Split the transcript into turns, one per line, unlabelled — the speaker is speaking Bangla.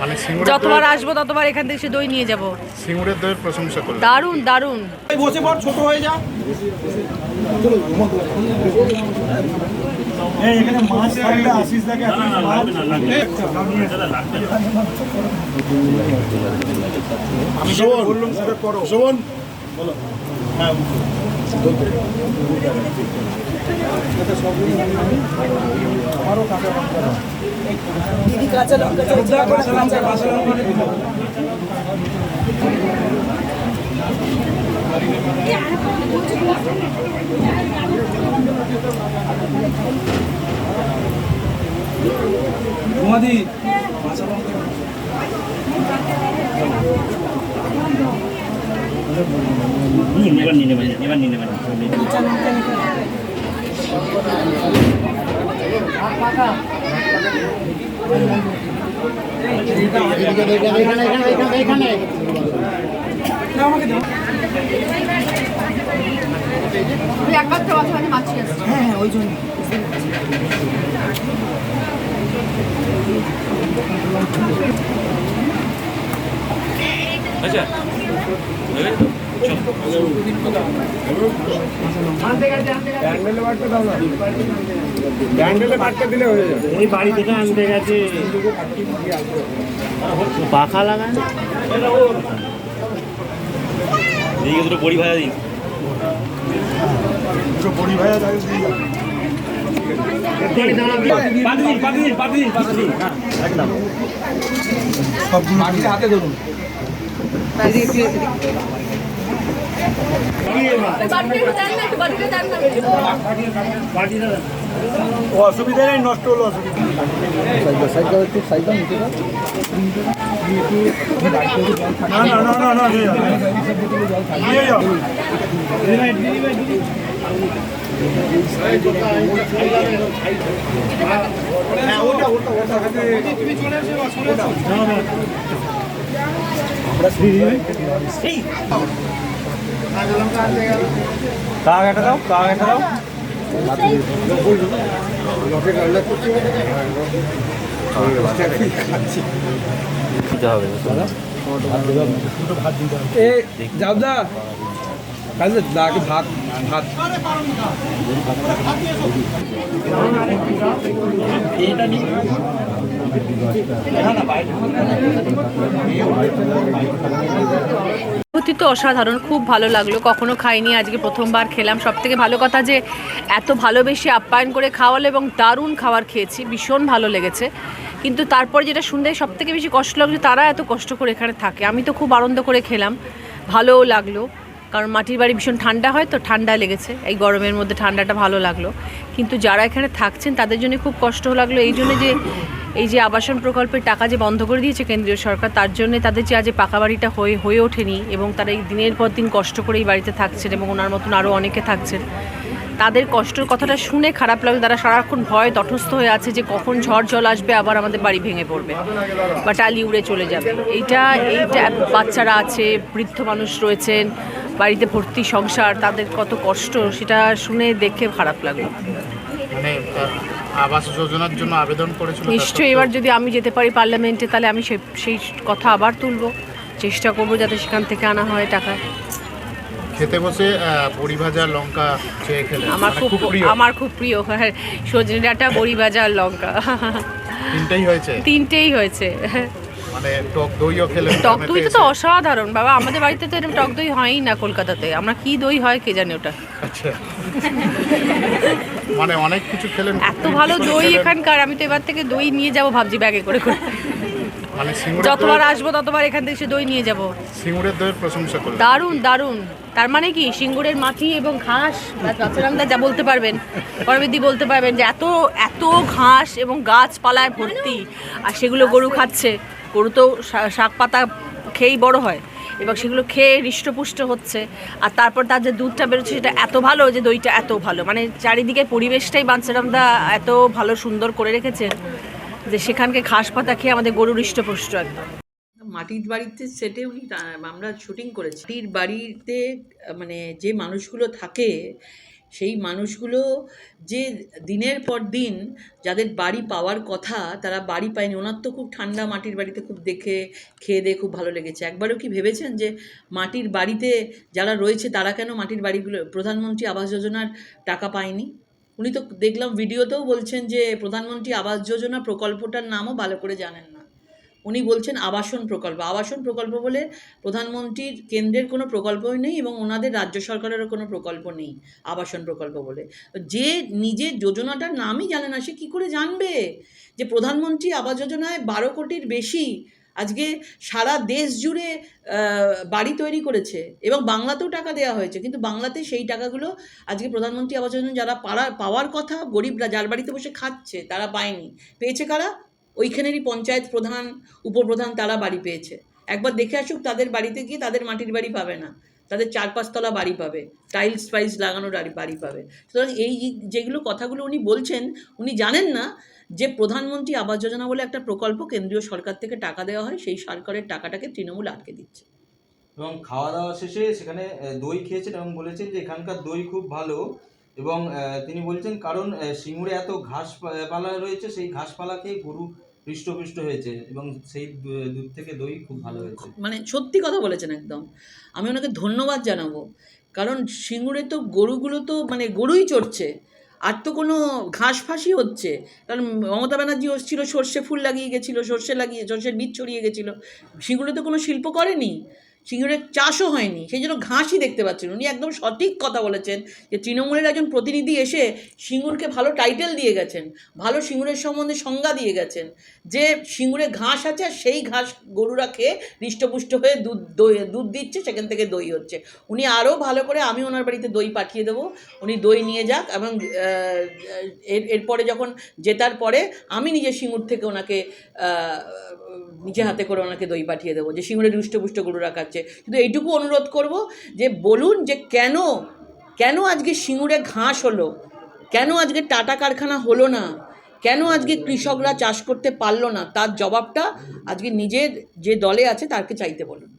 মানে
যতবার আসব ততবার এখান থেকে সে দই নিয়ে যাব।
সিঙ্গুরের দইয়ের প্রশংসা করলেন
দারুণ দারুণ।
বসে পড় ছোট হয়ে যা। এখানে মাছ থাকলে আশিস দাকে আমি বললাম সেটা করো। শোভন
দিদি কাঁচা লঙ্কা
কাঁচা লঙ্কা কাঁচা লঙ্কা তোমাদি
এবার নিয়ে এবার নিয়ে নেবেন
লঙ্কা নিতে হবে। হ্যাঁ হ্যাঁ ওই জন্য
আচ্ছা পাখা লাগান দিকে দুটো বড়ি ভাজা দিন
দুটো বড়ি ভাজা থাকে
পাতি দিন পাতি দিন পাতি দিন পাতি দিন একদম
সব মাটিতে হাতে ধরুন। অসুবিধা নেই নষ্ট হলো অসুবিধা না না না না না হ্যাঁ ওটা ওটা ওটা। তুমি চলে এসো চলে এসো কাক একটা দাও কাক একটা দাও
দিতে হবে
এ যাবদা কাজে ভাত ভাত।
তো অসাধারণ, খুব ভালো লাগল। কখনো খাইনি, আজকে প্রথমবার খেলাম। সব থেকে ভালো কথা যে, এত ভালোবেসে আপ্যায়ন করে খাওয়ালো এবং দারুণ খাবার খেয়েছি, ভীষণ ভালো লেগেছে। কিন্তু তারপর যেটা শুনতে সব থেকে বেশি কষ্ট লাগল তারা এত কষ্ট করে এখানে থাকে। আমি তো খুব আনন্দ করে খেলাম, ভালোও লাগল। কারণ মাটির বাড়ি ভীষণ ঠান্ডা হয়, তো ঠান্ডা লেগেছে। এই গরমের মধ্যে ঠান্ডাটা ভালো লাগল। কিন্তু যারা এখানে থাকছেন, তাদের জন্য খুব কষ্ট লাগল। এই জন্য যে, এই যে আবাসন প্রকল্পের টাকা যে বন্ধ করে দিয়েছে কেন্দ্রীয় সরকার, তার জন্য তাদের যে আজ পাকা বাড়িটা হয়ে হয়ে ওঠেনি এবং তারা এই দিনের পর দিন কষ্ট করে এই বাড়িতে থাকছেন এবং ওনার মতন আরও অনেকে থাকছেন। তাদের কষ্টের কথাটা শুনে খারাপ লাগল। তারা সারাক্ষণ ভয়, তটস্থ হয়ে আছে যে কখন ঝড় জল আসবে, আবার আমাদের বাড়ি ভেঙে পড়বে বা টালি উড়ে চলে যাবে। এইটা এইটা, বাচ্চারা আছে, বৃদ্ধ মানুষ রয়েছেন বাড়িতে ভর্তি সংসার তাদের কত কষ্ট সেটা শুনে দেখে খারাপ লাগল।
মানে আবাস যোজনার জন্য আবেদন করেছিল
নিশ্চয়ই এবার যদি আমি যেতে পারি পার্লামেন্টে তাহলে আমি সেই কথা আবার তুলবো। চেষ্টা করব যাতে সেখান থেকে আনা হয় টাকা।
খেতে বসে বড়ি ভাজা লঙ্কা চেয়ে খেলেন
আমার
মানে
খুব আমার খুব প্রিয়। হ্যাঁ সজনে ডাঁটা বড়ি ভাজা আর লঙ্কা।
তিনটাই হয়েছে?
তিনটেই হয়েছে।
মানে টক দইও খেলেন
টক
মেপে
তো অসাধারণ। বাবা আমাদের বাড়িতে তো এরকম টক দই হয়ই না কলকাতাতে। আমরা কি দই হয় কে জানে ওটা?
আচ্ছা। মানে অনেক কিছু খেলেন
এত ভালো দই এখানকার আমি তো এবার থেকে দই নিয়ে যাব ভাবছি ব্যাগে করে করে।
মানে
যতবার আসব ততবার এখান থেকে সে দই নিয়ে যাব।
সিঙ্গুরের দইয়ের প্রশংসা করলেন।
দারুণ দারুণ। তার মানে কি? সিঙ্গুরের মাটি এবং ঘাস বাচ্চারামদা যা বলতে পারবেন পরবিদি বলতে পারবেন যে এত এত ঘাস এবং গাছপালায় ভর্তি আর সেগুলো গরু খাচ্ছে। গরু তো শাক পাতা খেয়েই বড় হয়। এবং সেগুলো খেয়ে হৃষ্টপুষ্ট হচ্ছে। আর তারপর তার যে দুধটা বেরোচ্ছে সেটা এত ভালো যে দইটা এত ভালো। মানে চারিদিকে পরিবেশটাই বাঞ্চারামদা এত ভালো সুন্দর করে রেখেছেন যে সেখানকে ঘাস পাতা খেয়ে আমাদের গরু হৃষ্টপুষ্ট একদম।
মাটির বাড়িতে সেটে উনি আমরা শুটিং করেছি। মাটির বাড়িতে মানে যে মানুষগুলো থাকে সেই মানুষগুলো যে দিনের পর দিন যাদের বাড়ি পাওয়ার কথা তারা বাড়ি পায়নি। ওনার তো খুব ঠান্ডা, মাটির বাড়িতে খুব দেখে, খেয়ে দিয়ে খুব ভালো লেগেছে। একবারও কি ভেবেছেন যে মাটির বাড়িতে যারা রয়েছে তারা কেন মাটির বাড়িগুলো, প্রধানমন্ত্রী আবাস যোজনার টাকা পায়নি? উনি তো দেখলাম ভিডিওতেও বলছেন যে প্রধানমন্ত্রী আবাস যোজনা প্রকল্পটার নামও ভালো করে জানেন না। উনি বলছেন আবাসন প্রকল্প। আবাসন প্রকল্প বলে প্রধানমন্ত্রীর কেন্দ্রের কোনো প্রকল্পই নেই এবং ওনাদের রাজ্য সরকারেরও কোনো প্রকল্প নেই আবাসন প্রকল্প বলে। যে নিজের যোজনাটার নামই জানে না সে কী করে জানবে যে প্রধানমন্ত্রী আবাস যোজনায় বারো কোটির বেশি আজকে সারা দেশ জুড়ে বাড়ি তৈরি করেছে এবং বাংলাতেও টাকা দেওয়া হয়েছে। কিন্তু বাংলাতে সেই টাকাগুলো আজকে প্রধানমন্ত্রী আবাস যোজনা যারা পাড়া পাওয়ার কথা গরিবরা যার বাড়িতে বসে খাচ্ছে তারা পায়নি। পেয়েছে কারা? ওইখানেরই পঞ্চায়েত প্রধান, উপপ্রধান তারা বাড়ি পেয়েছে। একবার দেখে আসুক তাদের বাড়িতে গিয়ে তাদের মাটির বাড়ি পাবে না। তাদের চার পাঁচতলা বাড়ি পাবে। টাইলস ফাইলস লাগানো বাড়ি পাবে। সুতরাং এই যেগুলো কথাগুলো উনি বলছেন, উনি জানেন না যে প্রধানমন্ত্রী আবাস যোজনা বলে একটা প্রকল্প কেন্দ্রীয় সরকার থেকে টাকা দেওয়া হয়, সেই সরকারের টাকাটাকে তৃণমূল আটকে দিচ্ছে।
এবং খাওয়া দাওয়া শেষে সেখানে দই খেয়েছেন এবং বলেছেন যে এখানকার দই খুব ভালো এবং তিনি বলছেন কারণ সিঙ্গুরে এত ঘাস পালা রয়েছে, সেই ঘাসপালা গরু হৃষ্টপুষ্ট হয়েছে এবং সেই দুধ থেকে দই খুব ভালো হয়েছে।
মানে সত্যি কথা বলেছেন একদম। আমি ওনাকে ধন্যবাদ জানাব। কারণ সিঙ্গুরে তো গরুগুলো তো মানে গরুই চড়ছে। আর তো কোনো ঘাস ফাঁসই হচ্ছে। কারণ মমতা ব্যানার্জি ছিল, সর্ষে ফুল লাগিয়ে গেছিল, সর্ষে লাগিয়ে, সর্ষের বীজ ছড়িয়ে গেছিল। সিঙ্গুরে তো কোনো শিল্প করেনি। সিঙ্গুরের চাষও হয়নি, সেই জন্য ঘাসই দেখতে পাচ্ছেন। উনি একদম সঠিক কথা বলেছেন যে তৃণমূলের একজন প্রতিনিধি এসে সিঙ্গুরকে ভালো টাইটেল দিয়ে গেছেন, ভালো সিঙ্গুরের সম্বন্ধে সংজ্ঞা দিয়ে গেছেন যে সিঙ্গুরে ঘাস আছে আর সেই ঘাস গরুরা খেয়ে হৃষ্টপুষ্ট হয়ে দুধ দই, দুধ দিচ্ছে, সেখান থেকে দই হচ্ছে। উনি আরও ভালো করে আমি ওনার বাড়িতে দই পাঠিয়ে দেবো, উনি দই নিয়ে যাক এবং এর, এরপরে যখন জেতার পরে আমি নিজে সিঙ্গুর থেকে ওনাকে নিজে হাতে করে ওনাকে দই পাঠিয়ে দেবো যে সিঙ্গুরে হৃষ্টপুষ্ট গরুরা খাচ্ছে। কিন্তু এইটুকু অনুরোধ করব যে বলুন যে কেন কেন আজকে সিঙ্গুরে ঘাস হলো? কেন আজকে টাটা কারখানা হলো না? কেন আজকে কৃষকরা চাষ করতে পারল না? তার জবাবটা আজকে নিজের যে দলে আছে তাকে চাইতে বলুন।